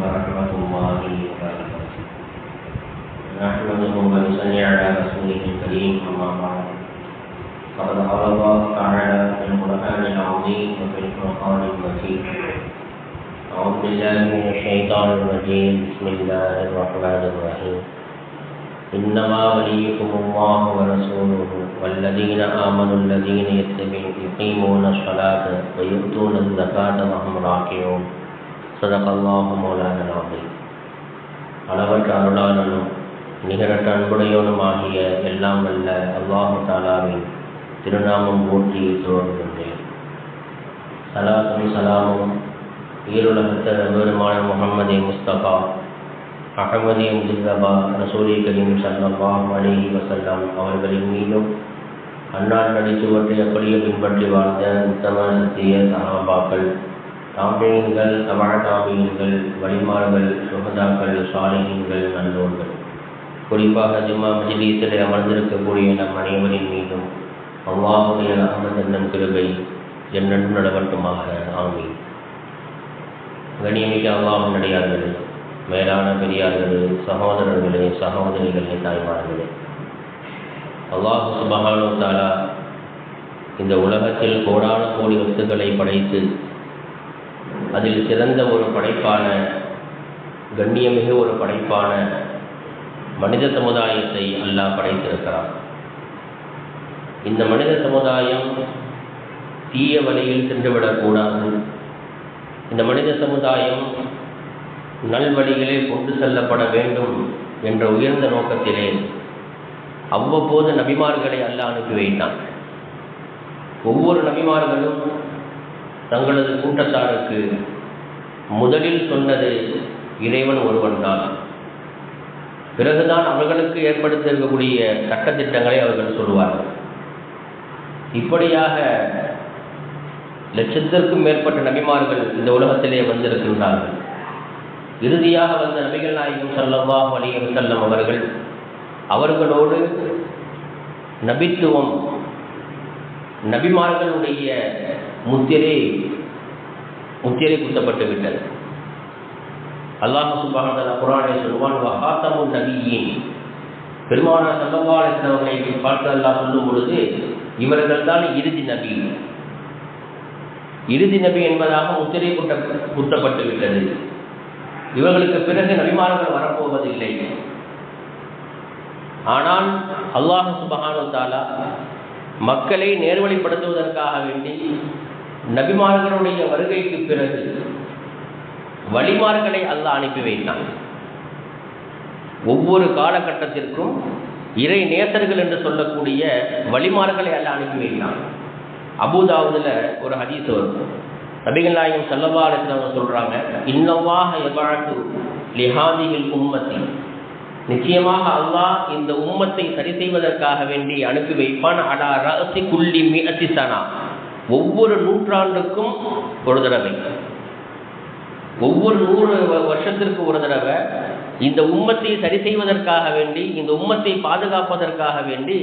ورحمة الله وبركاته نحمده ونصلي على رسوله الكريم أما بعد فقد قال الله تعالى في القرآن العظيم وفي القرآن المجيد أعوذ بالله من الشيطان الرجيم بسم الله الرحمن الرحيم إنما وليكم الله ورسوله والذين آمنوا الذين يتبعون يقيمون الصلاة ويؤتون الزكاة وهم راكعون சதகல்லாஹு மௌலான நாமே. அளவற்ற அருளாளனும் நிகரற்ற அன்புடையவனுமாகிய எல்லாம் அல்ல அல்லாஹு தாலாவின் திருநாமம் போற்றி தோன்றுகின்றேன் சலாத்தும் சலாமும் ஈருலகத்தர் பெருமான முகமதே முஸ்தபா அகமதே முஜிதபா ரசூலி கரீம் சல்லபா அலிஹி வசல்லாம் அவர்களின் மீதும் அன்னார் நடித்து ஒற்றை அப்படியே பின்பற்றி வாழ்ந்த உத்தம சத்திய சகாபாக்கள் தாபியங்கள் தமிழ் தாம்பியன்கள் வழிமாறுகள் சுகதாக்கள் சாலிகங்கள் நல்லோர்கள் குறிப்பாக ஜும்மா மஜிலீசில் அமர்ந்திருக்கக்கூடிய நம் அனைவரின் மீதும் அவ்வாவுடைய அகமது கிருபை என்னென்றும் நடவட்டுமாக ஆமீன். கணியமிக்க அவ்வாவும் நடிகார்களே மேலான பெரியார்களே சகோதரர்களே சகோதரிகளே தாய்மார்களே. அல்லாஹு சுபஹானு தாலா இந்த உலகத்தில் கோடான கோடி வஸ்துக்களை படைத்து அதில் சிறந்த ஒரு படைப்பான கண்ணியமிகு ஒரு படைப்பான மனித சமுதாயத்தை அல்லாஹ் படைத்திருக்கிறார் இந்த மனித சமுதாயம் தீய வழியில் சென்றுவிடக்கூடாது. இந்த மனித சமுதாயம் நல்வழிகளே கொண்டு செல்லப்பட வேண்டும் என்ற உயர்ந்த நோக்கத்திலே அவ்வப்போது நபிமார்களை அல்ல அனுப்பி வைத்தான். ஒவ்வொரு நபிமார்களும் தங்களது கூட்டத்தாருக்கு முதலில் சொன்னது இறைவன் ஒருவன் தான் பிறகுதான் அவர்களுக்கு ஏற்படுத்தியிருக்கக்கூடிய சட்டத்திட்டங்களை அவர்கள் சொல்வார்கள் இப்படியாக லட்சத்திற்கும் மேற்பட்ட நபிமார்கள் இந்த உலகத்திலே வந்திருக்கின்றார்கள். இறுதியாக வந்த நபிகள் நாயகம் சல்லவா வலியம் செல்லம் அவர்கள் அவர்களோடு நபித்துவம் நபிமார்களுடைய முத்திரை முத்திரை குத்தப்பட்டு விட்டது. அல்லாஹ் சுபான குரானை சொல்வான் வஹாத்தமு நபியின். பெருமான சல்லல்லாஹ் பார்த்து அல்லாஹ் சொல்லும் பொழுது இவர்கள் தான் இறுதி நபி. இறுதி நபி என்பதாக முத்திரை குட்ட குத்தப்பட்டு விட்டது. இவர்களுக்கு பிறகு நபிமார்கள் வரப்போவதில்லை. ஆனால் அல்லாஹு சுபஹானு தாலா மக்களை நேர்வழிப்படுத்துவதற்காக வேண்டி நபிமார்களுடைய வருகைக்கு பிறகு வழிமார்களை அல்ல அனுப்பி வைத்தான். ஒவ்வொரு காலகட்டத்திற்கும் இறை நேசர்கள் என்று சொல்லக்கூடிய வழிமார்களை அல்ல அனுப்பி வைத்தான். அபுதாவதுல ஒரு ஹதீஸ் வரும். நபிகள் நாயகம் செல்லவா அவங்க சொல்கிறாங்க இன்னவாக எவ்வாழ்த்து லிஹாதிகள் உம்மத்தி. நிச்சயமாக அல்லாஹ் இந்த உம்மத்தை சரி செய்வதற்காக வேண்டி அனுப்பி வைப்பான். அடா ரசி குள்ளி மிகத்தி சனா. ஒவ்வொரு நூற்றாண்டுக்கும் ஒரு தடவை. ஒவ்வொரு நூறு வருஷத்திற்கு ஒரு தடவை இந்த உம்மத்தை சரி செய்வதற்காக வேண்டி இந்த உம்மத்தை பாதுகாப்பதற்காக வேண்டி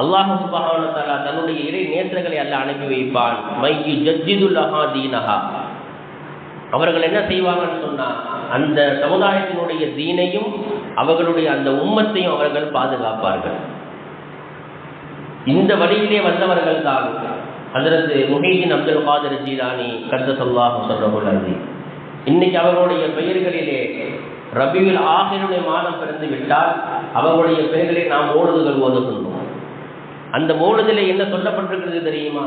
அல்லாஹு சுபஹானத்தாலா தன்னுடைய இறை நேசர்களை அல்ல அனுப்பி வைப்பான். மையு ஜஜிதுல்லஹா தீனஹா அவர்கள் என்ன செய்வாங்கன்னு சொன்னா அந்த சமுதாயத்தினுடைய தீனையும் அவர்களுடைய அந்த உம்மத்தையும் அவர்கள் பாதுகாப்பார்கள். இந்த வழியிலே வந்தவர்கள் தான் அதற்கு முஹீதின் அப்துல் காதர் ஜீரானி கந்த சொல்லாஹ் இன்னைக்கு அவர்களுடைய பெயர்களிலே ரபியில் ஆகிருடைய மாதம் பிறந்து விட்டால் அவர்களுடைய பெயர்களை நாம் ஓடுதுகள் ஓதுகின்றோம். அந்த மூலத்தில் என்ன சொல்லப்பட்டிருக்கிறது தெரியுமா?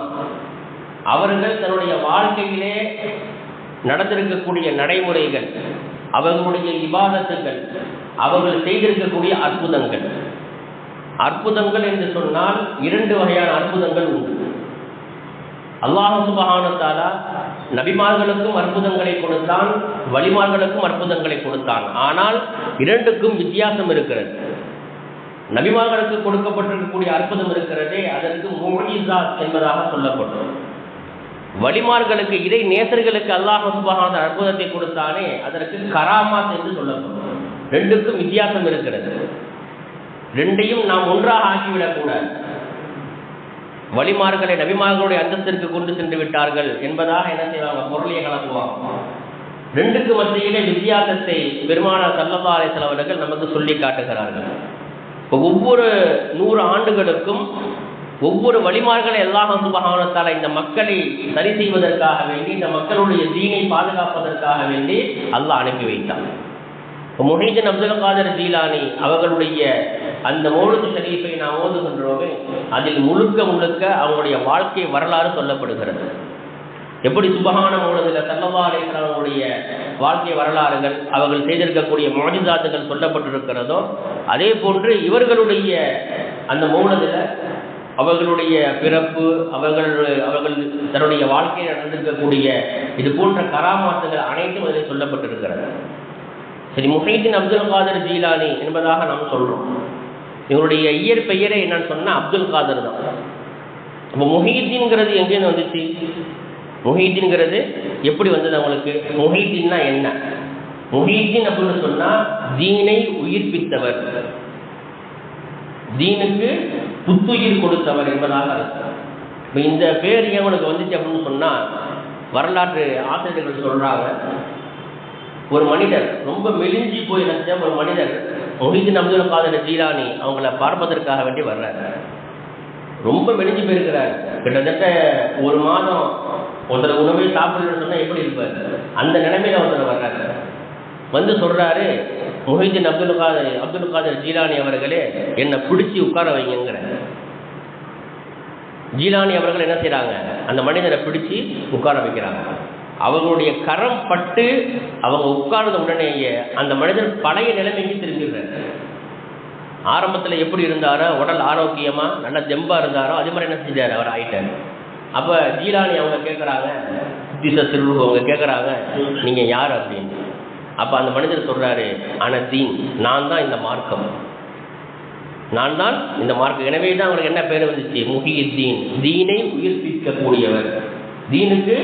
அவர்கள் தன்னுடைய வாழ்க்கையிலே நடந்திருக்கக்கூடிய நடைமுறைகள் அவர்களுடைய விவாதத்துகள் அவர்கள் செய்திருக்கக்கூடிய அற்புதங்கள். அற்புதங்கள் என்று சொன்னால் இரண்டு வகையான அற்புதங்கள் உண்டு. அல்லாஹு சுபஹானத்தாலா நபிமார்களுக்கும் அற்புதங்களை கொடுத்தான் வழிமார்களுக்கும் அற்புதங்களை கொடுத்தான். ஆனால் இரண்டுக்கும் வித்தியாசம் இருக்கிறது. நபிமார்களுக்கு கொடுக்கப்பட்டிருக்கக்கூடிய அற்புதம் இருக்கிறதே அதற்கு மொழிசாத் என்பதாக சொல்லப்பட்டது. வழிமார்களுக்கு இதை நேசர்களுக்கு அல்லாஹ் சுபஹான அற்புதத்தை கொடுத்தானே அதற்கு கராமாத் என்று சொல்லப்படும். ரெண்டுக்கும் வித்தியாசம் இருக்கிறது. ரெண்டையும் நாம் ஒன்றாக ஆக்கிவிடக்கூடாது. வழிமார்களை நபிமார்களுடைய அந்தஸ்திற்கு கொண்டு சென்று விட்டார்கள் என்பதாக என்ன செய்வாங்க? பொருளையை கலப்புவாங்க ரெண்டுக்கு மத்தியிலே வித்தியாசத்தை பெருமானார் சல்லல்லா அலிஸ்லாம் அவர்கள் நமக்கு சொல்லி காட்டுகிறார்கள். இப்போ ஒவ்வொரு நூறு ஆண்டுகளுக்கும் ஒவ்வொரு வழிமார்களை எல்லாம் சுபகானத்தால் இந்த மக்களை சரி செய்வதற்காக வேண்டி இந்த மக்களுடைய தீனை பாதுகாப்பதற்காக வேண்டி அல்லாஹ் அனுப்பி வைத்தான். முஹீதன் அப்துல் காதர் ஜீலானி அவர்களுடைய அந்த மௌலுது ஷரீஃபை நாம் ஓதுகின்றோமே அதில் முழுக்க முழுக்க அவங்களுடைய வாழ்க்கை வரலாறு சொல்லப்படுகிறது. எப்படி சுபகான மௌலதில் சல்லல்லா வாழ்க்கை வரலாறுகள் அவர்கள் செய்திருக்கக்கூடிய மாஜிதாத்துகள் சொல்லப்பட்டிருக்கிறதோ அதே போன்று இவர்களுடைய அந்த மௌனத்தில் அவர்களுடைய பிறப்பு அவர்கள் அவர்கள் தன்னுடைய வாழ்க்கையில் நடந்திருக்கக்கூடிய இது போன்ற கராமாத்துகள் அனைத்தும் அதில் சொல்லப்பட்டிருக்கிறது. சரி முஹைதீன் அப்துல் காதர் ஜீலானி என்பதாக நாம் சொல்கிறோம் இவருடைய இயற்பெயரே என்னன்னு சொன்னால் அப்துல் காதர் தான். அப்போ முஹீதீன்கிறது எங்கேருந்து வந்துச்சு? முஹீதீன்கிறது எப்படி வந்தது அவங்களுக்கு? முஹீதீன்னா என்ன? முஹீதீன் அப்படின்னு சொன்னால் தீனை உயிர்ப்பித்தவர். தீனுக்கு புத்துயிர் கொடுத்தவர் என்பதாக அர்த்தம். இப்போ இந்த பேர் ஏன் வந்துச்சு அப்படின்னு சொன்னால் வரலாற்று ஆசிரியர்கள் சொல்கிறாங்க ஒரு மனிதர் ரொம்ப மெலிஞ்சி போய் நினைச்ச ஒரு மனிதர் மொஹிதீன் அப்துல் காதர் ஜீரானி அவங்கள பார்ப்பதற்காக வேண்டி வர்றாரு. ரொம்ப மெலிஞ்சு போயிருக்கிறார். கிட்டத்தட்ட ஒரு மாதம் ஒருத்தர் உணவே சாப்பிடணும்னு சொன்னா எப்படி இருப்பார்? அந்த நிலைமையில ஒருத்தர் வர்றாரு. வந்து சொல்கிறாரு முஹிதீன் அப்துல் காதர் அப்துல் காதர் ஜீலானி அவர்களே என்னை பிடிச்சி உட்கார வைங்கிற ஜீலானி அவர்கள் என்ன செய்கிறாங்க அந்த மனிதரை பிடிச்சி உட்கார வைக்கிறாங்க. அவங்களுடைய கரம் பட்டு அவங்க உட்கார்ந்த உடனேயே அந்த மனிதர் பழைய நிலைமைக்கு திரும்பிடுறாரு. ஆரம்பத்தில் எப்படி இருந்தாரோ உடல் ஆரோக்கியமாக நல்ல தெம்பாக இருந்தாரோ அதே மாதிரி என்ன செஞ்சார்? அவர் ஆயிட்டார். அப்போ ஜீலானி அவங்க கேட்குறாங்க திச திருவு அவங்க கேட்குறாங்க நீங்கள் யார் அப்படின்னு? அப்போ அந்த மனிதர் சொல்கிறாரு அனதீன் நான் தான் இந்த மார்க்கம். நான் தான் இந்த மார்க்கம். எனவே தான் அவங்களுக்கு என்ன பேர் வந்துச்சு? தீன் தீனை உயிர்ப்பிக்கக்கூடியவர். தீனுக்கு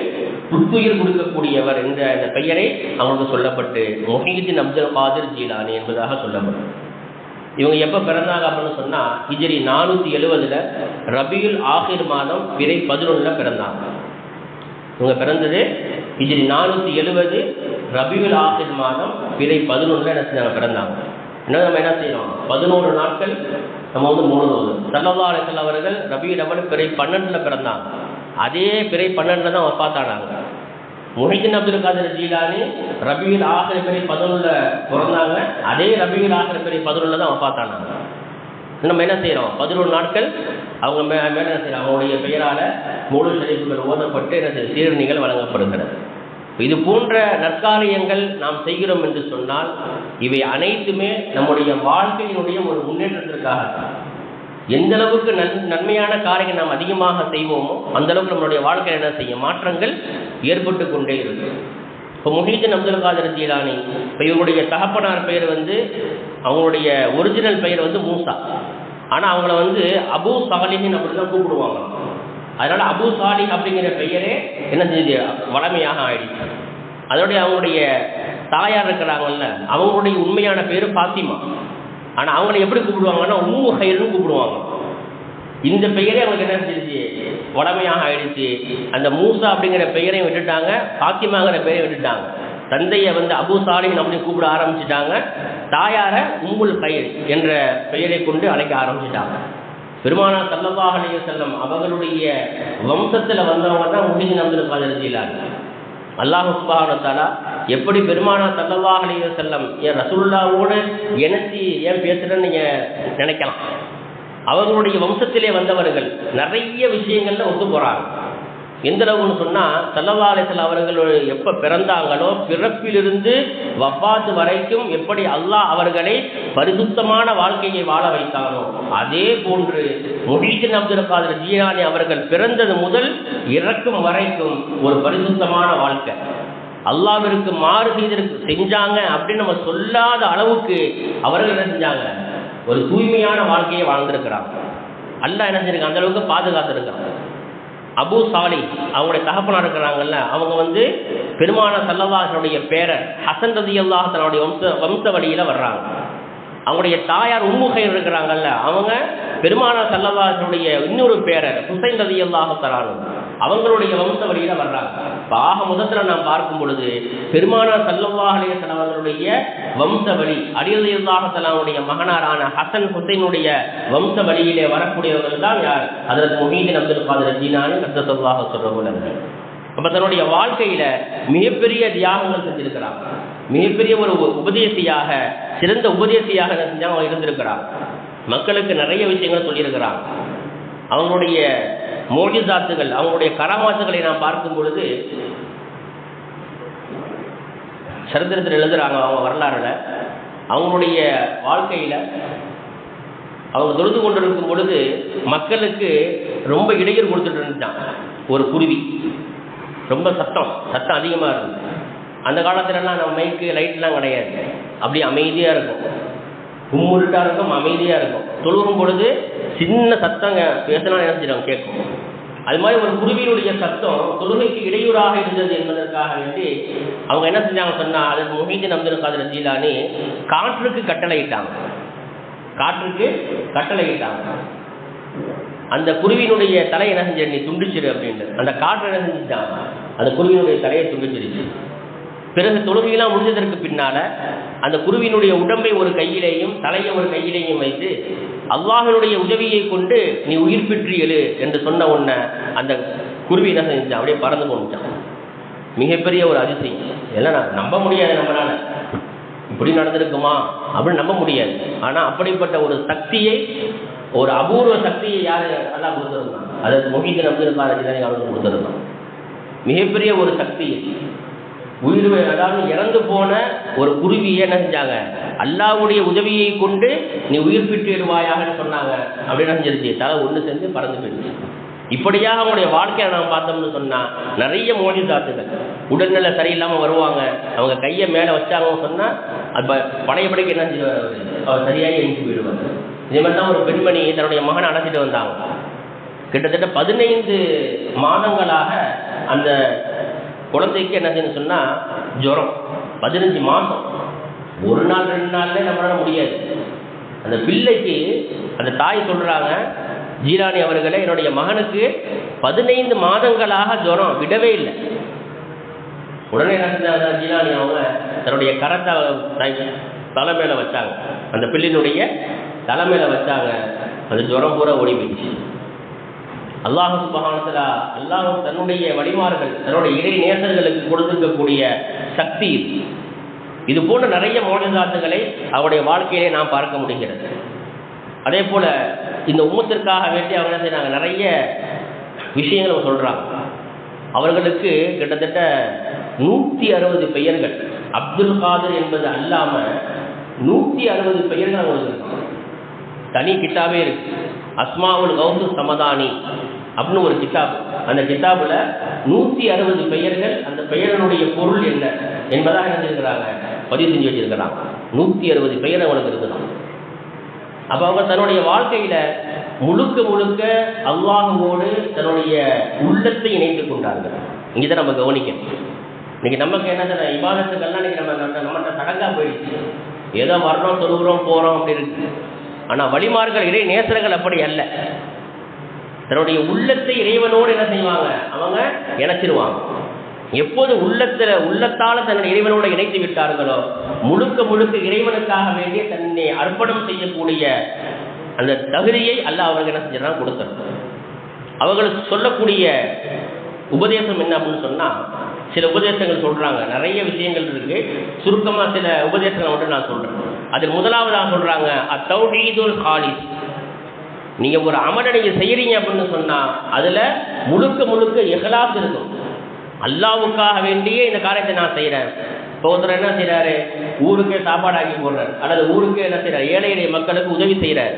புத்துயிர் கொடுக்கக்கூடியவர் என்ற அந்த பெயரை அவங்களுக்கு சொல்லப்பட்டு முஹியுத்தீன் அப்துல் காதிர் ஜீலானி என்பதாக சொல்லப்படும். இவங்க எப்போ பிறந்தாங்க அப்படின்னு சொன்னால் ஹிஜ்ரி நானூற்றி எழுவதில் ரபியுல் ஆகிர் மாதம் பிறை பதினொன்றில் பிறந்தாங்க. இவங்க பிறந்தது ஹிஜ்ரி நானூற்றி எழுவது ரபியுல் ஆகிர் மாதம் பிறை பதினொன்றில் என்ன செஞ்சாங்க? பிறந்தாங்க. என்ன நம்ம என்ன செய்யணும் பதினோரு நாட்கள் நம்ம வந்து மூணுவது சல்லல்லா அலிசல் அவர்கள் ரபியுல் அவல் பிறை பன்னெண்டில் பிறந்தாங்க. அதே பிறை பன்னெண்டில் தான் வப்பாத்தானாங்க முஹிதீன் அப்துல் காதர் ஜீலானி ரபியில் ஆகிற பெரிய பதினொன்றில் பிறந்தாங்க. அதே ரபியில் ஆகிற பெரிய பதினொன்றில் தான் பார்த்தாங்க நம்ம என்ன செய்கிறோம் பதினொரு நாட்கள் அவங்க மே மேலே என்ன செய்யறோம் அவங்களுடைய பெயரால் மூடு ஷரீஃபுகள் ஓதப்பட்டு என்ன செய்ய சீரணிகள் வழங்கப்படுகிறது. இது போன்ற நற்காரியங்கள் நாம் செய்கிறோம் என்று சொன்னால் இவை அனைத்துமே நம்முடைய வாழ்க்கையினுடைய ஒரு முன்னேற்றத்திற்காக எந்த அளவுக்கு நன் நன்மையான காரியங்கள் நாம் அதிகமாக செய்வோமோ அந்த அளவுக்கு நம்மளுடைய வாழ்க்கையில் என்ன செய்யும்? மாற்றங்கள் ஏற்பட்டு கொண்டே இருக்கு. இப்போ முஹீதன் அப்துல் காதர் ஜீலானி இப்போ இவங்களுடைய தகப்பனார் பெயர் வந்து அவங்களுடைய ஒரிஜினல் பெயர் வந்து மூசா. ஆனால் அவங்கள வந்து அபு சாலிஹின் அப்படி தான் கூப்பிடுவாங்க. அதனால் அபு சாலிஹ் அப்படிங்கிற பெயரே என்ன செஞ்சு வளமையாக ஆயிடுச்சு. அதோடைய அவங்களுடைய தாயார் இருக்கிறாங்கல்ல அவங்களுடைய உண்மையான பேர் பாத்திமா ஆனால் அவங்கள எப்படி கூப்பிடுவாங்கன்னா ஊ ஹைர்னு கூப்பிடுவாங்க. இந்த பெயரே அவங்களுக்கு என்ன செஞ்சிருச்சு உடமையாக ஆயிடுச்சு. அந்த மூசா அப்படிங்கிற பெயரையும் விட்டுட்டாங்க ஃபாத்திமாங்கிற பெயரை விட்டுட்டாங்க. தந்தையை வந்து அபு சாலின் அப்படின்னு கூப்பிட ஆரம்பிச்சிட்டாங்க. தாயார உம்முல் கயிர் என்ற பெயரை கொண்டு அழைக்க ஆரம்பிச்சிட்டாங்க. பெருமானா சல்லல்லாஹ் அலைஹி செல்லம் அவர்களுடைய வம்சத்தில் வந்தவங்க தான் முடிஞ்சு அப்துல் காதர் ஜீலானி அல்லாஹ் எப்படி பெருமானா சல்லல்லாஹ் அலைய செல்லம் என் ரசூல்லாவோடு இணைச்சி ஏன் பேசுகிறேன்னு நீங்கள் நினைக்கலாம். அவர்களுடைய வம்சத்திலே வந்தவர்கள் நிறைய விஷயங்கள்ல ஒத்து போகிறாங்க எந்த அளவுன்னு சொன்னால் சல்லல்லா அவர்கள் எப்போ பிறந்தாங்களோ பிறப்பிலிருந்து வஃபாத்து வரைக்கும் எப்படி அல்லாஹ் அவர்களை பரிசுத்தமான வாழ்க்கையை வாழ வைத்தாரோ அதே போன்று முஹீதீன் அப்துல் காதர் ஜீரானி அவர்கள் பிறந்தது முதல் இறக்கும் வரைக்கும் ஒரு பரிசுத்தமான வாழ்க்கை. அல்லாவிற்கு மாறு செய்திருக்கு செஞ்சாங்க அப்படின்னு நம்ம சொல்லாத அளவுக்கு அவர்கள் என்ன செஞ்சாங்க? ஒரு தூய்மையான வாழ்க்கையை வாழ்ந்திருக்கிறாங்க. அல்லாஹ் என்ன செஞ்சிருக்காங்க அந்த அளவுக்கு பாதுகாத்திருக்கிறாங்க அபு சாலி அவங்களுடைய தகப்பனா இருக்கிறாங்கல்ல அவங்க வந்து பெருமான சல்லவாசனுடைய பேரர் ஹசன் ரதி அல்லாஹ் தன்னுடைய வம்ச வம்ச வழியில் வர்றாங்க. அவங்களுடைய தாயார் உம்முகையில் இருக்கிறாங்கல்ல அவங்க பெருமான சல்லவாசனுடைய இன்னொரு பேரர் ஹுசைன் ரதி அல்லாஹ் தரானு அவங்களுடைய வம்ச வழியில் வர்றாங்க. ஆக முதத்தில் நாம் பார்க்கும் பொழுது பெருமானார் சல்லவாஹலிய அலைஹி வம்சவழி அவர்களுடைய வம்ச வழி மகனாரான ஹசன் ஹுசைனுடைய வம்ச வழியிலே வரக்கூடியவர்கள் தான் யார்? அதற்கு முஹீதீன் அப்துல் காதர் கத்த கத்தசல்லாஹு சொல்றவர்கள் அப்ப தன்னுடைய வாழ்க்கையில மிகப்பெரிய தியாகங்கள் செஞ்சிருக்கிறார். மிகப்பெரிய ஒரு உ- உபதேசியாக சிறந்த உபதேசியாக செஞ்சாங்க? அவங்க இருந்திருக்கிறார் மக்களுக்கு நிறைய விஷயங்களை சொல்லியிருக்கிறாங்க அவங்களுடைய மோஜிதாத்துகள் அவங்களுடைய கராமாத்துகளை நாம் பார்க்கும் பொழுது சரித்திரத்தில் எழுதுறாங்க அவங்க வரலாறுல அவங்களுடைய வாழ்க்கையில அவங்க தொழுது கொண்டிருக்கும் பொழுது மக்களுக்கு ரொம்ப இடையூறு கொடுத்துட்டு இருந்துச்சான் ஒரு குருவி. ரொம்ப சத்தம் சத்தம் அதிகமாக இருக்கும் அந்த காலத்துலலாம் நம்ம மைக்கு லைட்லாம் கிடையாது. அப்படியே அமைதியாக இருக்கும். கும்முருட்டாக இருக்கும் அமைதியாக இருக்கும். தொழுகும் பொழுது சின்ன சத்தங்க பேசினா நினைச்சிடும் கேட்கும். அது மாதிரி ஒரு குருவியினுடைய சத்தம் தொழுகைக்கு இடையூறாக இருந்தது என்பதற்காக வேண்டி அவங்க என்ன செஞ்சாங்க சொன்னா அதற்கு முஹீதீன் அப்துல் காதர் ஜீலானி காற்றுக்கு கட்டளையிட்டாங்க. காற்றுக்கு கட்டளையிட்டாங்க. அந்த குருவியினுடைய தலை என்ன செஞ்ச நீ துண்டிச்சிரு அப்படின்ட்டு. அந்த காற்று என்ன செஞ்சுட்டான் அந்த குருவியினுடைய தலையை துண்டிச்சிருச்சு. பிறகு தொழுகையெல்லாம் முடிஞ்சதற்கு பின்னால அந்த குருவினுடைய உடம்பை ஒரு கையிலேயும் தலையை ஒரு கையிலேயும் வைத்து அல்லாஹனுடைய உதவியை கொண்டு நீ உயிர் பெற்று எழு என்று சொன்ன உன்ன அந்த குருவி என்ன செஞ்சான் அப்படியே பறந்து கொண்டுட்டான் மிகப்பெரிய ஒரு அதிசயம். எல்லாம் நம்ப முடியாது நம்மளால. இப்படி நடந்திருக்குமா? அப்படின்னு நம்ப முடியாது. ஆனா அப்படிப்பட்ட ஒரு சக்தியை ஒரு அபூர்வ சக்தியை யாரு நல்லா கொடுத்துருந்தான்? அதற்கு முகிதன் அப்துல் காலேஜ் தான் அவருக்கு கொடுத்திருந்தான். மிகப்பெரிய ஒரு சக்தி. உயிர் அதாவது இறந்து போன ஒரு குருவியை என்ன செஞ்சாங்க? அல்லாவுடைய உதவியை கொண்டு நீ உயிர் பெற்றுவாயாகன்னு சொன்னாங்க. அப்படின்னு செஞ்சிருச்சு? தலை ஒன்று சேர்ந்து பறந்து போயிடுச்சு. இப்படியாக அவங்களுடைய வாழ்க்கையை நாம் பார்த்தோம்னு சொன்னால் நிறைய மோடி தாத்துகள் உடல்நிலை சரியில்லாமல் வருவாங்க. அவங்க கையை மேலே வச்சாங்கன்னு சொன்னால் அப்போ பழையபடிக்கு என்ன செஞ்சிருவாரு அவர் சரியாக எழுந்து போயிடுவார் இதே மாதிரி தான் ஒரு பெண்மணி தன்னுடைய மகனை அழைச்சிட்டு வந்தாங்க. கிட்டத்தட்ட பதினைந்து மாதங்களாக அந்த குழந்தைக்கு என்னதுன்னு சொன்னால் ஜுரம். பதினஞ்சு மாதம் ஒரு நாள் ரெண்டு நாள்ல நம்மளால முடியாது. அந்த பிள்ளைக்கு அந்த தாய் சொல்கிறாங்க ஜீராணி அவர்களே என்னுடைய மகனுக்கு பதினைந்து மாதங்களாக ஜுரம் விடவே இல்லை. உடனே என்ன செஞ்சாங்க அவங்க தன்னுடைய கரத்தை தலைமையில் தலை மேல வச்சாங்க. அந்த பிள்ளையினுடைய தலை மேல வச்சாங்க. அந்த ஜுரம் பூரா ஓடி போயிடுச்சு. அல்லாஹு சுபஹானத்துல அல்லாஹு தன்னுடைய வழிமார்கள் தன்னுடைய இறை நேசர்களுக்கு கொடுத்திருக்கக்கூடிய சக்தி இது. போன்ற நிறைய மோனதாத்துகளை அவருடைய வாழ்க்கையிலே நாம் பார்க்க முடிகிறது. அதே போல இந்த உம்மத்திற்காக வேண்டி அவங்க என்ன செய்றாங்க? நிறைய விஷயங்களை சொல்றாங்க. அவர்களுக்கு கிட்டத்தட்ட நூற்றி அறுபது பெயர்கள். அப்துல் காதர் என்பது அல்லாம நூற்றி அறுபது பெயர்கள் அவங்களுக்கு தனி கிட்டாவே இருக்கு. அஸ்மாவுல் கௌசு சமதானி. அப்படின்னு ஒரு கிதாப். அந்த கிதாபில் நூற்றி அறுபது பெயர்கள் அந்த பெயரினுடைய பொருள் என்ன என்பதாக என்ன பதிவு செஞ்சு வச்சிருக்கிறாங்க நூற்றி அறுபது பெயர் அவனுக்கு இருக்குதான். அப்போ அவங்க தன்னுடைய வாழ்க்கையில முழுக்க முழுக்க அல்லாஹுவோடு தன்னுடைய உள்ளத்தை இணைத்துக் கொண்டார்கள். இங்கே தான் நம்ம கவனிக்கணும். இன்னைக்கு நமக்கு என்ன தர இபாதத்துக்கெல்லாம் இன்னைக்கு நம்ம நம்மகிட்ட சடங்கா போயிடுச்சு. ஏதோ வரணும் தொழுகிறோம் போகிறோம் அப்படி இருக்கு. ஆனா வழிமார்கள் இறை நேசர்கள் அப்படி அல்ல. தன்னுடைய உள்ளத்தை இறைவனோடு என்ன செய்வாங்க? அவங்க இணைச்சிருவாங்க. எப்போது உள்ளத்துல உள்ளத்தால தன்னுடைய இறைவனோட இணைத்து விட்டார்களோ முழுக்க முழுக்க இறைவனுக்காக வேண்டிய தன்னை அர்ப்பணம் செய்யக்கூடிய அந்த தகுதியை அல்ல அவர்கள் என்ன செஞ்சிடறாங்க கொடுத்துறது அவர்களுக்கு சொல்லக்கூடிய உபதேசம் என்ன அப்படின்னு சொன்னா சில உபதேசங்கள் சொல்றாங்க. நிறைய விஷயங்கள் இருக்கு. சுருக்கமா சில உபதேசங்கள் மட்டும் நான் சொல்றேன். அதில் முதலாவதாக சொல்றாங்க அத்தௌஹீதுல் ஹாலிஸ் நீங்க ஒரு அமலை நீங்க செய்யறீங்க அப்படின்னு சொன்னா அதுல முழுக்க முழுக்க இஹ்லாஸ் இருக்கும். அல்லாவுக்காக வேண்டியே இந்த காரியத்தை நான் செய்கிறேன் இப்போ ஒருத்தர் என்ன செய்கிறாரு ஊருக்கே சாப்பாடு ஆக்கி போடுறாரு. அல்லது ஊருக்கே என்ன செய்றாரு? ஏழை எளிய மக்களுக்கு உதவி செய்கிறார்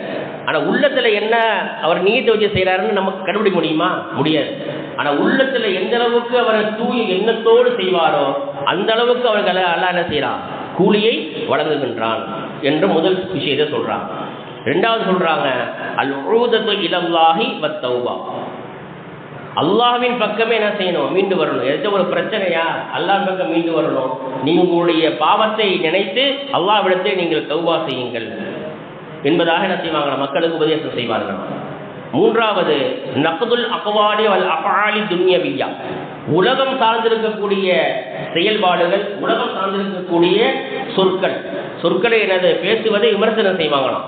ஆனா உள்ளத்துல என்ன அவர் நீயத்தை வச்சு செய்றாருன்னு நமக்கு கண்டுபிடிக்க முடியுமா? முடியாது. ஆனா உள்ளத்துல எந்த அளவுக்கு அவரை தூய எண்ணத்தோடு செய்வாரோ அந்த அளவுக்கு அவர்களை அல்லாஹ் என்ன செய்றான்? கூலியை வழங்குகின்றான் என்று முதல் விஷயத்தை சொல்கிறான் ரெண்டாவது சொல்றாங்க அல் உழுதத்து இலல்லாஹி வத்தௌபா. அல்லாஹ்வின் பக்கமே என்ன செய்யணும்? மீண்டு வரணும். ஏதாச்சும் ஒரு பிரச்சனையா? அல்லாஹ் பக்கம் மீண்டு வரணும். நீங்களுடைய உங்களுடைய பாவத்தை நினைத்து அல்லாஹ்விடத்தை நீங்கள் தௌவா செய்யுங்கள் என்பதாக என்ன செய்வாங்க? மக்களுக்கு உபதேசம் செய்வார்கள். மூன்றாவது நக்துல் அகவாடி வல் அஃபாலி துன்யவியா. உலகம் சார்ந்திருக்கக்கூடிய செயல்பாடுகள் உலகம் சார்ந்திருக்கக்கூடிய சொற்கள். சொற்களை என்னது பேசுவதை விமர்சனம் செய்வாங்களாம்.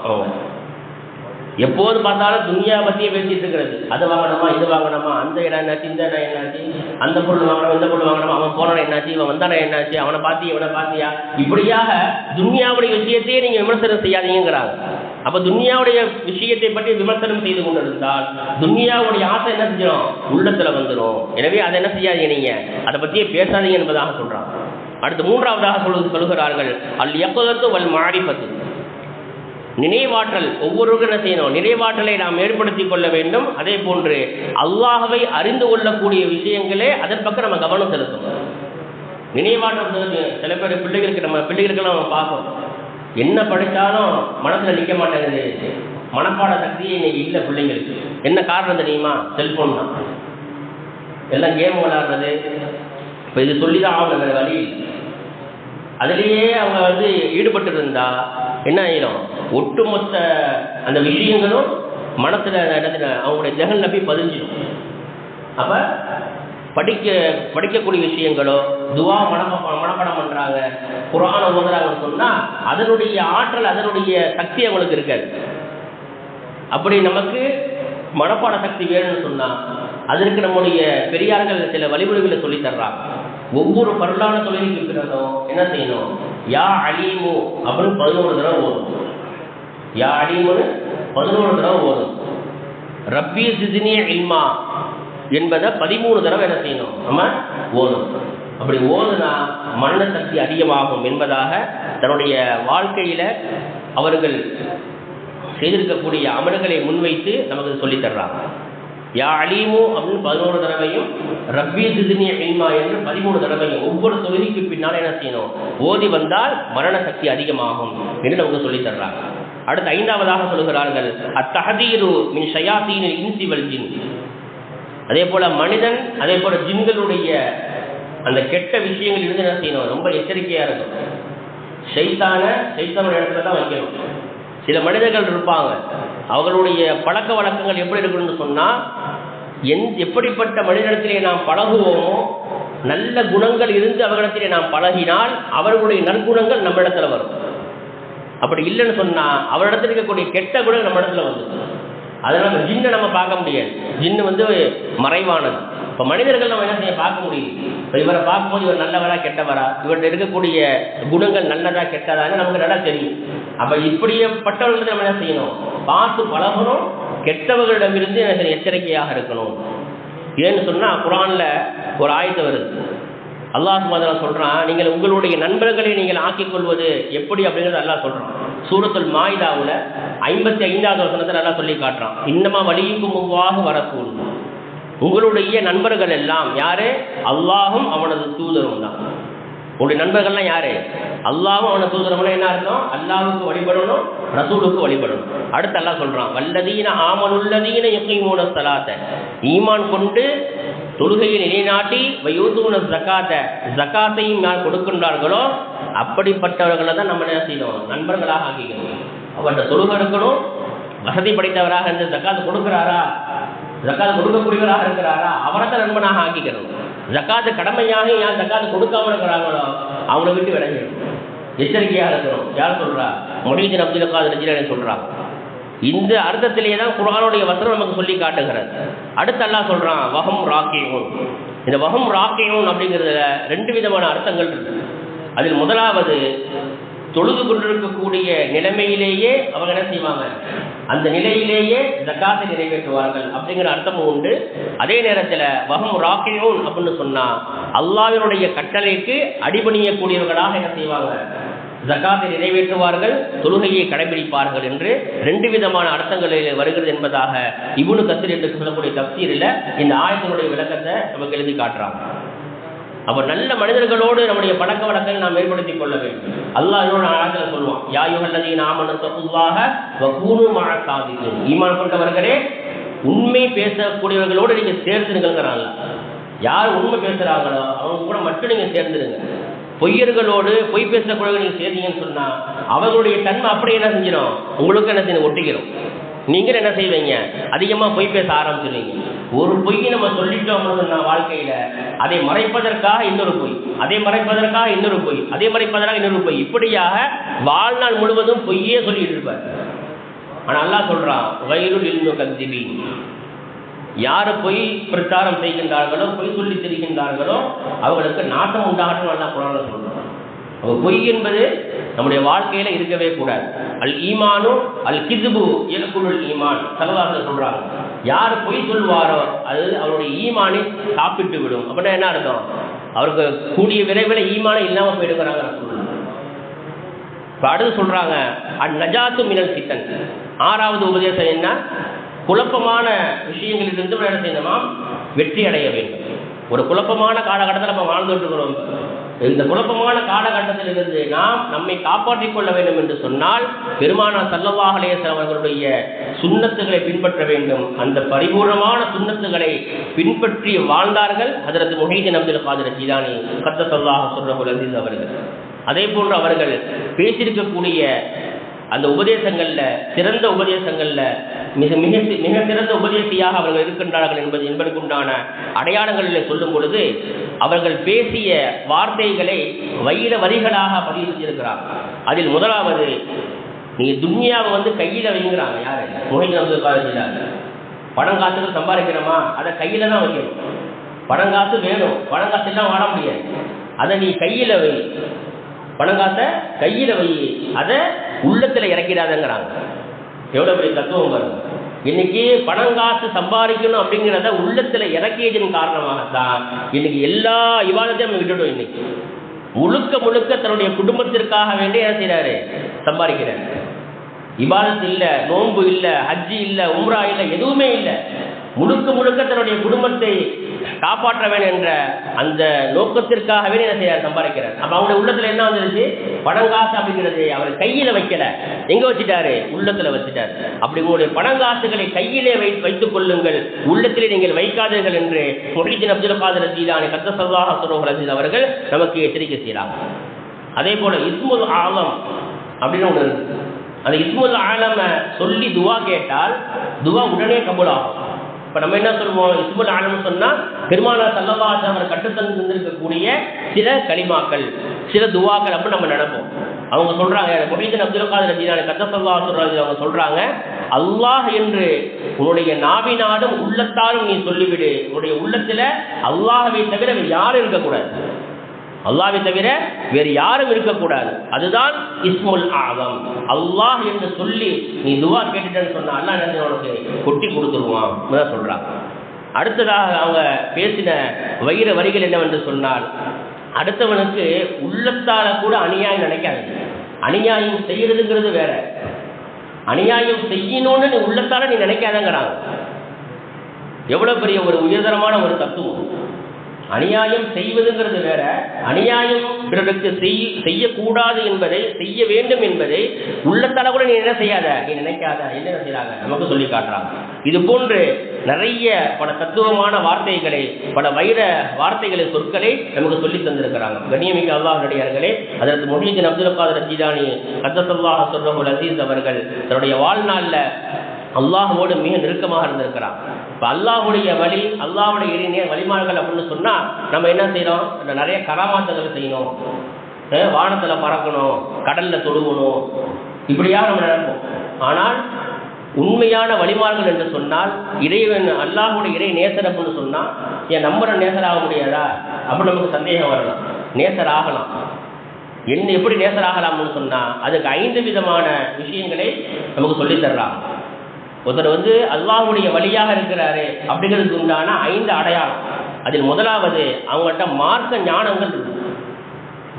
எப்போது பார்த்தாலும் துனியா பற்றியே பேசிட்டு இருக்கிறது. அது வாங்கணுமா இது வாங்கணுமா அந்த இடம் என்னாச்சு இந்த இடம் என்னாச்சு அந்த பொருள் வாங்கணும் இந்த பொருள் வாங்கணுமா அவன் போன என்னாச்சு இவன் வந்தானே என்னாச்சு அவனை பார்த்தியா இவனை பார்த்தியா? இப்படியாக துன்யாவுடைய விஷயத்தையே நீங்கள் விமர்சனம் செய்யாதீங்கிறாங்க அப்போ துன்யாவுடைய விஷயத்தை பற்றி விமர்சனம் செய்து கொண்டிருந்தால் துன்யாவுடைய ஆசை என்ன செஞ்சிடும் உள்ளத்தில் வந்துடும் எனவே அதை என்ன செய்யாதீங்க நீங்கள் அதை பற்றியே பேசாதீங்க என்பதாக சொல்கிறாங்க அடுத்து மூன்றாவதாக சொல்லு சொல்கிறார்கள். அல் எப்பதத்து வல் மாரிபத்து நினைவாற்றல் ஒவ்வொருவருக்கும் என்ன செய்யணும். நினைவாற்றலை நாம் ஏற்படுத்தி கொள்ள வேண்டும். அதே போன்று அல்லாஹவை அறிந்து கொள்ளக்கூடிய விஷயங்களே அதன் பக்கம் நம்ம கவனம் செலுத்தும். நினைவாற்றல் சில பேர் பிள்ளைகளுக்கு நம்ம பிள்ளைகளுக்கெல்லாம் நம்ம பார்ப்போம். என்ன படித்தாலும் மனசில் நிற்க மாட்டேங்குது. மனப்பாட சக்தியே இன்னைக்கு இல்லை பிள்ளைங்களுக்கு. என்ன காரணம் தெரியுமா? செல்ஃபோன் தான். எல்லாம் கேம் விளாடுறது இப்போ இது சொல்லி தான் ஆகல வேறு வழி அதுலேயே அவங்க வந்து ஈடுபட்டு இருந்தா என்ன ஆயிடும் ஒட்டுமொத்த அந்த விஷயங்களும் மனசுல இடத்துல அவங்களுடைய ஜெகன்ல போய் பதிஞ்சிடும் அப்ப படிக்க படிக்கக்கூடிய விஷயங்களோ துவா மனப்ப மனப்படம் பண்றாங்க புராண ஓதுறாங்கன்னு சொன்னா அதனுடைய ஆற்றல் அதனுடைய சக்தி அவங்களுக்கு இருக்காது. அப்படி நமக்கு மனப்பாட சக்தி வேணும்னு சொன்னா அதற்கு நம்முடைய பெரியார்கள் சில வழிமுறைகளை சொல்லித் தர்றாங்க. ஒவ்வொரு பருளான தொழிலுக்கு பிறகும் என்ன செய்யணும்? யா அலீமு அப்படின்னு பதினோரு தடவை ஓடும் யா அலீமுன்னு பதினோரு தடவை ஓடும் ரப்பி சிதினிய இல்மா என்பதை பதிமூணு தடவை என்ன செய்யணும்? நம்ம ஓடும் அப்படி ஓதுனா மன சக்தி அதிகமாகும் என்பதாக தன்னுடைய வாழ்க்கையில அவர்கள் செய்திருக்கக்கூடிய அமல்களை முன்வைத்து நமக்கு சொல்லித் தர்றாங்க. யா அலீமு அப்படின்னு பதினோரு தடவையும் ரப்பி திதினிய இல்மா என்று பதிமூணு தடவையும் ஒவ்வொரு தொகுதிக்கு பின்னால் என்ன செய்யணும்? ஓதி வந்தால் மரண சக்தி அதிகமாகும் என்று நமக்கு சொல்லி தர்றாங்க. அடுத்து ஐந்தாவதாக சொல்கிறார்கள் அத்தஹதீரு மின் ஷயாத்தீனில் இன்சி வல்ஜின் அதே போல மனிதன் அதே போல ஜின்களுடைய அந்த கெட்ட விஷயங்கள் இருந்து என்ன செய்யணும்? ரொம்ப எச்சரிக்கையா இருக்கும் ஷைத்தான ஷைத்தானோட இடத்துல தான் வைக்கணும். சில மனிதர்கள் இருப்பாங்க. அவர்களுடைய பழக்க வழக்கங்கள் எப்படி இருக்கணும்னு சொன்னால் எந் எப்படிப்பட்ட மனிதனிடத்திலே நாம் பழகுவோமோ நல்ல குணங்கள் இருந்து அவர்களிடத்திலே நாம் பழகினால் அவர்களுடைய நற்குணங்கள் நம்ம இடத்துல வரும். அப்படி இல்லைன்னு சொன்னால் அவரிடத்துல இருக்கக்கூடிய கெட்ட குணம் நம்ம இடத்துல வந்து அதனால நம்ம ஜின்னை நம்ம பார்க்க முடியாது. ஜின்னு வந்து மறைவானது. இப்போ மனிதர்கள் நம்ம என்ன செய்ய பார்க்க முடியுது? இவரை பார்க்கும்போது இவர் நல்லவரா கெட்டவரா? இவர்கிட்ட இருக்கக்கூடிய குணங்கள் நல்லதா கெட்டதான்னு நமக்கு நல்லா தெரியும். அப்போ இப்படியேப்பட்டவர்களுக்கு நம்ம என்ன செய்யணும்? பார்த்து பழகணும். கெட்டவர்களிடமிருந்து எனக்கு எச்சரிக்கையாக இருக்கணும். ஏன்னு சொன்னா குரான்ல ஒரு ஆயத்து வருது. அல்லாஹ் மாதிரி சொல்றான் நீங்கள் உங்களுடைய நண்பர்களை நீங்கள் ஆக்கிக் கொள்வது எப்படி? அப்படிங்கிறது அல்லாஹ் சொல்றான். சூரத்துல் மாயிதாவுல ஐம்பத்தி ஐந்தாவது வசனத்தில் நல்லா சொல்லி காட்டுறான். இன்னமா வழியுக்கும் முன்பாக வரக்கூடும். உங்களுடைய நண்பர்கள் எல்லாம் யாரு? அல்லாஹும் அவனது தூதரும் தான். உங்களுடைய நண்பர்கள்லாம் யாரு? அல்லாஹும் அவன தூதரம்னா என்ன அர்த்தம்? அல்லாஹுக்கு வழிபடணும் ரசூலுக்கு வழிபடணும். அடுத்து அல்லா சொல்றான் வல்லதீன ஆமனுள்ளதீன யுகைமூன சலாத்த ஈமான் கொண்டு தொழுகையை நிலைநாட்டி வயூதூன ஜக்காத்த ஜக்காத்தையும் யார் கொடுக்கின்றார்களோ அப்படிப்பட்டவர்களை தான் நம்ம என்ன செய்யணும்? நண்பர்களாக ஆகிக்கணும் அவர்கிட்ட தொழுகை இருக்கணும் வசதி படைத்தவராக இருந்து ஜக்காத்து கொடுக்கிறாரா? ஜக்காத் கொடுக்கக்கூடியவராக இருக்கிறாரா? அவரை தான் நண்பனாக ஆக்கிக்கணும். ஜக்காத்து கடமையாக யார் ஜக்காத்து கொடுக்காம இருக்கிறாங்களோ அவங்கள விட்டு விளங்கணும் எச்சரிக்கையாக இருக்கணும். யார் சொல்றா? மொழிஜின் அப்துல் காதர் ரஜினி சொல்றாங்க இந்த அர்த்தத்திலேயே தான் குரானுடைய வசனம் நமக்கு சொல்லி காட்டுகிறது. அடுத்து அல்லாஹ் சொல்றான் வகம் ராக்கியும் இந்த வகம் ராக்கியும் அப்படிங்கிறதுல ரெண்டு விதமான அர்த்தங்கள் இருக்கு. அதில் முதலாவது தொழுது கொண்டிருக்கக்கூடிய நிலைமையிலேயே அவங்க என்ன செய்வாங்க? அந்த நிலையிலேயே ஜக்காத்தை நிறைவேற்றுவார்கள். அப்படிங்கிற அர்த்தமும் உண்டு. அதே நேரத்தில் வகம் ராக்கியும் அப்படின்னு சொன்னா அல்லாவினுடைய கட்டளைக்கு அடிபணியக்கூடியவர்களாக என்ன செய்வாங்க? ஜக்காத்தை நிறைவேற்றுவார்கள் தொழுகையை கடைபிடிப்பார்கள் என்று ரெண்டு விதமான அர்த்தங்களில் வருகிறது என்பதாக இவனு கசிர் என்று சொல்லக்கூடிய தப்சீரில் இந்த ஆயத்தினுடைய விளக்கத்தை நமக்கு எழுதி காட்டுறாங்க. அப்ப நல்ல மனிதர்களோடு நம்முடைய பழக்க வழக்கங்களை நாம் ஏற்படுத்திக் கொள்ள வேண்டும். அல்லா இன்னொரு ஆயத்தில் சொல்லுவான் யாயுகல்லதி நாமனு தப்புல்லாக வகூனு ஈமான் கொண்டவர்களே உண்மை பேசக்கூடியவர்களோடு நீங்க சேர்ந்துருங்கிறாங்க யார் உண்மை பேசுறாங்களோ அவங்க கூட மட்டும் நீங்க சேர்ந்துருங்க பொய்யர்களோடு பொய் பேசக்கூடியவர்கள் நீங்க சேர்ந்தீங்கன்னு சொன்னா அவர்களுடைய தன்மை அப்படியே என்ன செஞ்சிடும் உங்களுக்கு என்ன செய்யணும் ஒட்டிக்கிறோம் நீங்கள் என்ன செய்வீங்க? அதிகமாக பொய் பேச ஆரம்பிச்சிருவீங்க. ஒரு பொய் நம்ம சொல்லிட்டோம் சொன்ன வாழ்க்கையில் அதை மறைப்பதற்காக இன்னொரு பொய் அதை மறைப்பதற்காக இன்னொரு பொய் அதை மறைப்பதற்காக இன்னொரு பொய். இப்படியாக வாழ்நாள் முழுவதும் பொய்யே சொல்லிட்டு இருப்பார். ஆனால் நல்லா சொல்கிறான் வயிறு இல்மு கத்திபி யார் பொய் பிரச்சாரம் செய்கின்றார்களோ பொய் சொல்லி தெரிகின்றார்களோ அவர்களுக்கு நாட்டம் உண்டாகட்டும் நல்லா குரான சொல்கிறோம் அவங்க பொய் என்பது நம்முடைய வாழ்க்கையில் இருக்கவே கூடாது. அல் ஈமானும் அல் கிதுபு இலக்குள் ஈமான் சரதாசர் சொல்கிறாங்க யார் பொய் சொல்வாரோ அது அவருடைய ஈமானை சாப்பிட்டு விடும். அப்படின்னா என்ன அர்த்தம்? அவருக்கு கூடிய விரைவில் ஈமானை இல்லாமல் போயிடுங்கிறாங்க இப்போ அடுத்து சொல்கிறாங்க அந் நஜாத்து மினல் சித்தன் ஆறாவது உபதேசம் என்ன? குழப்பமான விஷயங்களிலிருந்து என்ன செய்யணுமா? வெற்றி அடைய வேண்டும். ஒரு குழப்பமான காலகட்டத்தில் நம்ம வாழ்ந்துட்டு இருக்கிறோம். இந்த குழப்பமான காலகட்டத்திலிருந்து நாம் நம்மை காப்பாற்றிக் கொள்ள வேண்டும் என்று சொன்னால் பெருமானா சல்லவாஹலேசர் அவர்களுடைய சுண்ணத்துகளை பின்பற்ற வேண்டும். அந்த பரிபூர்ணமான சுண்ணத்துகளை பின்பற்றி வாழ்ந்தார்கள் அதற்கு முஹீதீன் அப்துல் காதர் ஜீதானி கத்த சொல்லாக சொல்ற அசீஸ் அவர்கள். அதே போன்று அவர்கள் பேசியிருக்கக்கூடிய அந்த உபதேசங்களில் சிறந்த உபதேசங்களில் மிக மிக மிக சிறந்த உபதேசியாக அவர்கள் இருக்கின்றார்கள் என்பது என்பதற்குண்டான அடையாளங்களில் சொல்லும் பொழுது அவர்கள் பேசிய வார்த்தைகளை வைர வரிகளாக பதிவு செஞ்சிருக்கிறார் அதில் முதலாவது நீ துன்யாவை வந்து கையில் வைங்கிறாங்க யாரு? முகைதீன் அப்துல் காலேஜில் பணம் காசுகள் சம்பாதிக்கிறோமா அதை கையில் தான் வைக்கணும். பணம் காசு வேணும். பணம் காசு எல்லாம் வாட முடியாது. அதை நீ கையில் வை. பணங்காசை கையில் வை. அதை உள்ளத்தில் இறக்கிடாதங்கிறாங்க. எவ்வளோ பெரிய தத்துவம் வரும் இன்னைக்கு பணங்காசு சம்பாதிக்கணும் அப்படிங்கிறத உள்ளத்தில் இறக்கியதன் காரணமாகத்தான் இன்னைக்கு எல்லா விவாதத்தையும் நம்ம விட்டுடும் இன்னைக்கு. முழுக்க முழுக்க தன்னுடைய குடும்பத்திற்காக வேண்டி என்ன செய்கிறாரு சம்பாதிக்கிறார். இபாதத் இல்லை நோன்பு இல்லை ஹஜ்ஜி இல்லை உம்ரா இல்லை எதுவுமே இல்லை. முழுக்க முழுக்க தன்னுடைய குடும்பத்தை காப்பாற்ற என்ற அந்த நோக்கத்திற்காகவே என்ன செய்ய சம்பாதிக்கிறார். அப்ப அவங்களுடைய உள்ளத்துல என்ன வந்துருச்சு? பணங்காசு அப்படிங்கிறது அவர் கையில வைக்கல. எங்க வச்சுட்டாரு? உள்ளத்துல வச்சுட்டாரு. அப்படி உங்களுடைய பணங்காசுகளை கையிலே வை வைத்துக் கொள்ளுங்கள். உள்ளத்திலே நீங்கள் வைக்காதீர்கள் என்று முஹிதீன் அப்துல் காதர் ஜீலானி கத்த சல்லாஹ் சுரோஹ் அவர்கள் நமக்கு எச்சரிக்கை செய்கிறாங்க. அதே போல இஸ்முல் ஆலம் அப்படின்னு ஒன்று இருக்கு. அந்த இஸ்முல் ஆலம சொல்லி துவா கேட்டால் துவா உடனே கபூலாகும் இப்போ நம்ம என்ன சொல்லுவோம் இஸ்முல் ஆலம்னு சொன்னால் பெருமானா சல்லவாச அவர் கட்டுத்தந்து சில களிமாக்கள் சில துவாக்கள் அப்படின்னு நம்ம நினைப்போம். அவங்க சொல்றாங்க முஹீதீன் அப்துல் காதர் ஜீனானி கத்த சொல்றது அவங்க சொல்றாங்க அல்லாஹ் என்று உன்னுடைய நாவினாலும் உள்ளத்தாலும் நீ சொல்லிவிடு. உன்னுடைய உள்ளத்துல அல்லாஹவை தவிர யாரும் இருக்கக்கூடாது. அல்லாவை தவிர வேறு யாரும் இருக்கக்கூடாது. அதுதான் இஸ்முல் ஆகம் அல்லாஹ் என்று சொல்லி நீ துவா கேட்டுட்டேன்னு சொன்னா அல்லாஹ் என்ன உனக்கு? கொட்டி கொடுத்துருவான். சொல்றான். அடுத்ததாக அவங்க பேசின வைர வரிகள் என்னவென்று சொன்னால் அடுத்தவனுக்கு உள்ளத்தால கூட அநியாயம் நினைக்காது அநியாயம் செய்யறதுங்கிறது வேற. அநியாயம் செய்யணும்னு நீ உள்ளத்தால நீ நினைக்காதங்கிறாங்க. எவ்வளவு பெரிய ஒரு உயர்தரமான ஒரு தத்துவம். அநியாயம் செய்வதுங்கிறது வேற. அநியாயம் பிறருக்கு செய் செய்யக்கூடாது என்பதை செய்ய வேண்டும் என்பதை உள்ளத்தால கூட நீ என்ன செய்யாத? நீ நினைக்காத. என்ன செய்யறாங்க நமக்கு சொல்லி காட்டுறாங்க. இது போன்று நிறைய பல தத்துவமான வார்த்தைகளை பல வைர வார்த்தைகளை சொற்களை நமக்கு சொல்லி தந்திருக்கிறாங்க. கண்ணியமிக்க அல்லாஹடியார்களே அதற்கு மொஹீதீன் அப்துல் காதர் ஜீதானி கத்தத்துல்லாஹ் சொல்றஹுல் அசீஸ் அவர்கள் தன்னுடைய வாழ்நாளில் அல்லாஹோடு மிக நெருக்கமாக இருந்திருக்கிறார் இப்போ அல்லாஹுடைய வழி அல்லாவுடைய இறைநே வழிமார்கள் அப்படின்னு சொன்னால் நம்ம என்ன செய்யறோம்? நிறைய கராமாத்தங்களை செய்யணும். வானத்தில் பறக்கணும் கடலில் தொழுகணும். இப்படியாக நம்ம நினைப்போம் ஆனால் உண்மையான வழிமார்கள் என்று சொன்னால் இறைவன் அல்லாஹுடைய இறை நேசர் அப்படின்னு சொன்னால் என் நம்புற நேசர் ஆக முடியாதா அப்படி நமக்கு சந்தேகம் வரலாம். நேசர் ஆகலாம். என்ன எப்படி நேசர் ஆகலாம்னு சொன்னால் அதுக்கு ஐந்து விதமான விஷயங்களை நமக்கு சொல்லித்தர்றாங்க ஒருத்தர் வந்து அல்லாஹுடைய வழியாக இருக்கிறாரு அப்படிங்கிறதுக்கு உண்டான ஐந்து அடையாளம். அதில் முதலாவது அவங்கள்ட்ட மார்க்க ஞானங்கள்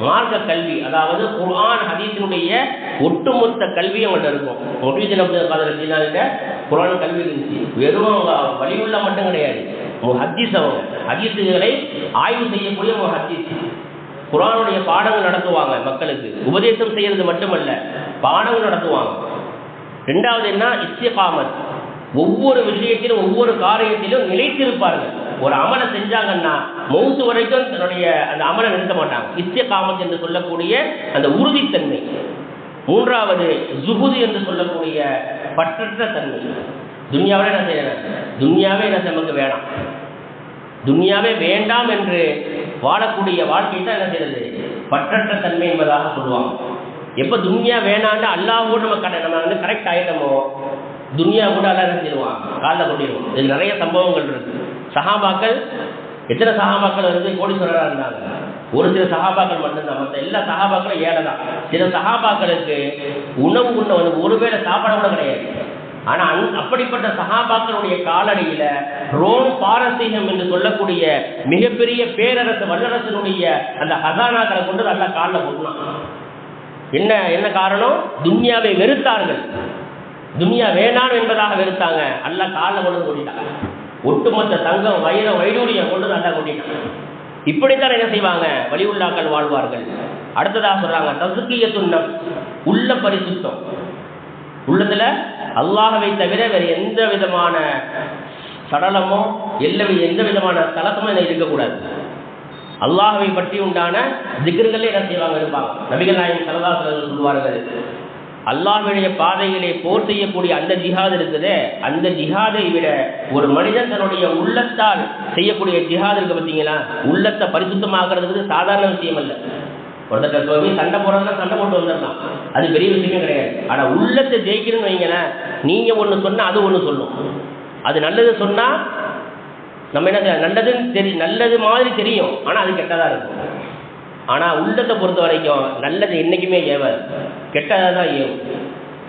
மார்க்க கல்வி அதாவது குர்ஆன் ஹதீஸினுடைய ஒட்டுமொத்த கல்வி அவங்கள்ட்ட இருக்கும். மொஹீதீன் அப்துல் காதர் ஜீனாவிட்ட குர்ஆன் கல்வி இருந்துச்சு. வெறும் அவங்க வழியுள்ள மட்டும் கிடையாது. ஹதீஸ் அவங்க. ஹதீஸுகளை ஆய்வு செய்யக்கூடிய ஒரு ஹதீஸ் குரானுடைய பாடங்கள் நடத்துவாங்க மக்களுக்கு. உபதேசம் செய்யறது மட்டுமல்ல பாடங்கள் நடத்துவாங்க. ரெண்டாவது என்ன? இஸ்திகாமத். ஒவ்வொரு விஷயத்திலும் ஒவ்வொரு காரியத்திலும் நிலைத்திருப்பார்கள். ஒரு அமலை செஞ்சாங்கன்னா மவுத்து வரைக்கும் தன்னுடைய அந்த அமலை நிறுத்த மாட்டாங்க. இஸ்திகாமத் என்று சொல்லக்கூடிய அந்த உறுதித்தன்மை. மூன்றாவது ஜுகுது என்று சொல்லக்கூடிய பற்றற்ற தன்மை. துன்யாவே என்ன செய்யணும் துன்யாவே என்ன நமக்கு வேணாம். துன்யாவே வேண்டாம் என்று வாழக்கூடிய வாழ்க்கை தான் என்ன செய்யறது? பற்றற்ற தன்மை என்பதாக சொல்லுவாங்க. எப்போ துன்யா வேணான்னு அல்லாவோடு நம்ம கடை நம்ம வந்து கரெக்ட் ஆகிட்டோமோ துன்யா கூட எல்லாம் செஞ்சிருவான் காலில் கொட்டிடுவோம் இது நிறைய சம்பவங்கள் இருக்கு. சஹாபாக்கள் எத்தனை சகாபாக்கள் வந்து கோடீஸ்வரராக இருந்தாங்க? ஒரு சில சகாபாக்கள் மட்டும்தான். மற்ற எல்லா சகாபாக்களும் ஏழை தான். சில சகாபாக்களுக்கு உணவு உண்ண வந்து ஒருவேளை சாப்பாடு கூட கிடையாது. ஆனா அந் அப்படிப்பட்ட சகாபாக்களுடைய காலடியில ரோம் பாரசீகம் என்று சொல்லக்கூடிய மிகப்பெரிய பேரரசு வல்லரசனுடைய அந்த ஹசானாக்களை கொண்டு நல்லா காலில் போடலாம் என்ன என்ன காரணம்? துன்யாவை வெறுத்தார்கள். துன்யா வேணாம் என்பதாக வெறுத்தாங்க. அல்ல காலில் கொண்டு கொட்டிட்டாங்க ஒட்டுமொத்த தங்கம் வைரம் வைடூரியம் கொண்டு நல்லா கொட்டிட்டாங்க இப்படித்தான் என்ன செய்வாங்க? வலியுள்ளாக்கள் வாழ்வார்கள். அடுத்ததாக சொல்றாங்க தசுக்கிய துண்ணம் உள்ள பரிசுத்தம். உள்ளத்துல அல்லாஹவை தவிர வேறு எந்த விதமான சடலமோ எல்ல எந்த விதமான தலக்கமும் என்ன இருக்கக்கூடாது. அல்லாஹவை பற்றி உண்டான திகர்களே என்ன செய்வாங்க இருப்பாங்க? நபிகள் நாயகம் சரதாசர்கள் சொல்வார்கள் அல்லாஹுடைய பாதைகளை போர் செய்யக்கூடிய அந்த ஜிஹாத் இருக்குதே. அந்த ஜிஹாதை விட ஒரு மனிதன் தன்னுடைய உள்ளத்தால் செய்யக்கூடிய ஜிஹாத் இருக்கு பார்த்தீங்களா? உள்ளத்தை பரிசுத்தமாக்குறதுக்கு சாதாரண விஷயம் அல்ல. ஒருத்தர் போய் சண்டை போடுறதுனா சண்டை போட்டு வந்துடலாம். அது பெரிய விஷயமே கிடையாது. ஆனால் உள்ளத்தை ஜெயிக்கணும்னு வைங்களேன் நீங்கள் ஒன்று சொன்னால் அது ஒன்று சொல்லும். அது நல்லது சொன்னால் நம்ம என்ன நல்லதுன்னு தெரி நல்லது மாதிரி தெரியும். ஆனால் அது கெட்டதாக இருக்கும். ஆனால் உள்ளத்தை பொறுத்த வரைக்கும் நல்லது என்றைக்குமே ஏவாது. கெட்டதாக தான் ஏவும்.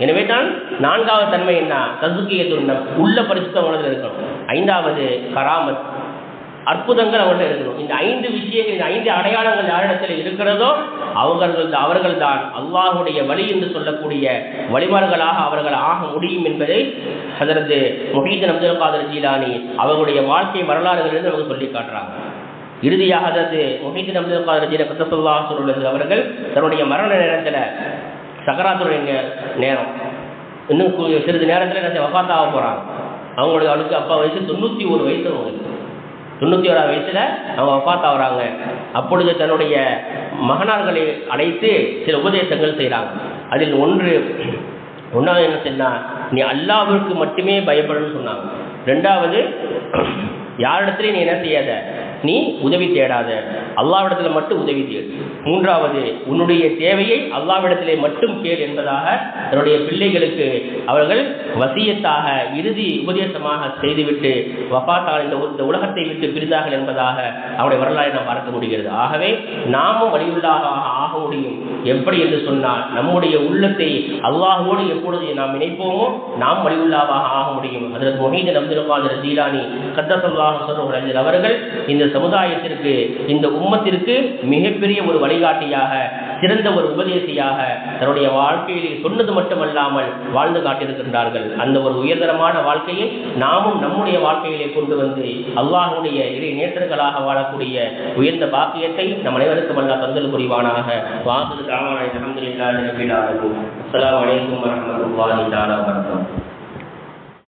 எனவே தான் நான்காவது தன்மை என்ன? தசுக்கிய துண்ணம் உள்ள பரிசுத்தம் உணர்ந்து இருக்கணும். ஐந்தாவது கராமத். அற்புதங்கள் அவர்கள் இருக்கணும் இந்த ஐந்து விஷயங்கள் இந்த ஐந்து அடையாளங்கள் யாரிடத்தில் இருக்கிறதோ அவர்கள் அவர்கள் தான் அல்லாஹுடைய வழி என்று சொல்லக்கூடிய வழிமார்களாக அவர்கள் ஆக முடியும் என்பதை அதற்கு முஹீதன் அப்துல் காதர் ஜீலானி அவர்களுடைய வாழ்க்கை வரலாறுகளிலிருந்து நமக்கு சொல்லி காட்டுறாங்க. இறுதியாக அதாவது முஹீதன் அப்துல் காதர் ஜீல கத்தசல்லா சொல்லுவது அவர்கள் தன்னுடைய மரண நேரத்தில் சகராத்துடைய நேரம். இன்னும் சிறிது நேரத்தில் என்ன வஃபாத்தாக போகிறாங்க அவங்களுடைய அவளுக்கு அப்பா வயசு தொண்ணூற்றி ஒரு வயசு அவங்களுக்கு. தொண்ணூற்றி ஓராவது வயசில் அவங்க வஃபாத் வராங்க அப்பொழுது தன்னுடைய மகனார்களை அழைத்து சில உபதேசங்கள் செய்கிறாங்க அதில் ஒன்று ஒன்றாவது என்ன சொன்னால் நீ அல்லாவிற்கு மட்டுமே பயப்படணும்னு சொன்னாங்க. ரெண்டாவது யாரிடத்துலையும் நீ என்ன செய்யாத? நீ உதவி தேடாத. அல்லாவிடத்தில் மட்டும் உதவி தேடு. மூன்றாவது உன்னுடைய தேவையை அல்லாவிடத்திலே மட்டும் கேள் என்பதாக தன்னுடைய பிள்ளைகளுக்கு அவர்கள் வசியத்தாக இறுதி உபதேசமாக செய்துவிட்டு வபாத்தால் இந்த இந்த உலகத்தை விட்டு பிரிந்தார்கள் என்பதாக அவருடைய வரலாறை நாம் பார்க்க முடிகிறது. ஆகவே நாமும் வழியுள்ளாக ஆக முடியும். எப்படி என்று சொன்னால் நம்முடைய உள்ளத்தை அல்லாஹோடு எப்பொழுது நாம் இணைப்போமோ நாம் வழியுள்ளாவாக ஆக முடியும். அதற்கு மொஹீதன் அப்துல் காதர் ஜீலானி கத்தசல்லாஹ் சொல்லுகிற அவர்கள் இந்த சமுதாயத்திற்கு இந்த உம்மத்திற்கு மிகப்பெரிய ஒரு வழிகாட்டியாக சிறந்த ஒரு உபதேசியாக தன்னுடைய வாழ்க்கையிலே சொன்னது மட்டுமல்லாமல் வாழ்ந்து காட்டியிருக்கின்றார்கள். அந்த ஒரு உயர்தரமான வாழ்க்கையை நாமும் நம்முடைய வாழ்க்கையிலே கொண்டு வந்து அல்லாஹ்வுடைய இறை நேற்றர்களாக வாழக்கூடிய உயர்ந்த பாக்கியத்தை நம் அனைவருக்கும் அல்லா தந்தல் புரிவானாக. வாசல் தாவான அலமதுல்லாஹி ரபில் ஆலமீன். அஸ்ஸலாமு அலைக்கும் வரஹ்மத்துல்லாஹி தஆலா வபரகாத்துஹு.